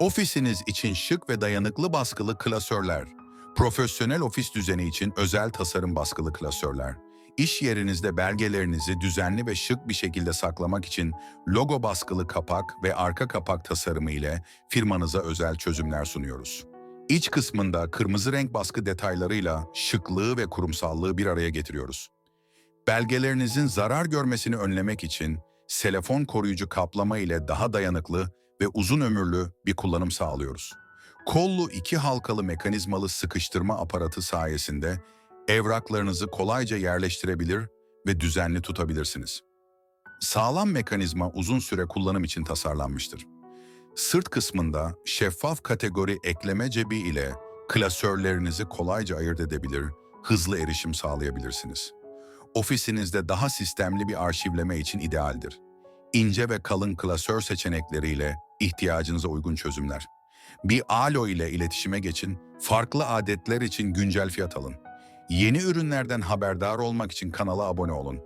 Ofisiniz için şık ve dayanıklı baskılı klasörler. Profesyonel ofis düzeni için özel tasarım baskılı klasörler. İş yerinizde belgelerinizi düzenli ve şık bir şekilde saklamak için logo baskılı kapak ve arka kapak tasarımı ile firmanıza özel çözümler sunuyoruz. İç kısmında kırmızı renk baskı detaylarıyla şıklığı ve kurumsallığı bir araya getiriyoruz. Belgelerinizin zarar görmesini önlemek için selefon koruyucu kaplama ile daha dayanıklı ve uzun ömürlü bir kullanım sağlıyoruz. Kollu iki halkalı mekanizmalı sıkıştırma aparatı sayesinde evraklarınızı kolayca yerleştirebilir ve düzenli tutabilirsiniz. Sağlam mekanizma uzun süre kullanım için tasarlanmıştır. Sırt kısmında şeffaf kategori ekleme cebi ile klasörlerinizi kolayca ayırt edebilir, hızlı erişim sağlayabilirsiniz. Ofisinizde daha sistemli bir arşivleme için idealdir. İnce ve kalın klasör seçenekleriyle ihtiyacınıza uygun çözümler. Bir alo ile iletişime geçin, farklı adetler için güncel fiyat alın. Yeni ürünlerden haberdar olmak için kanala abone olun.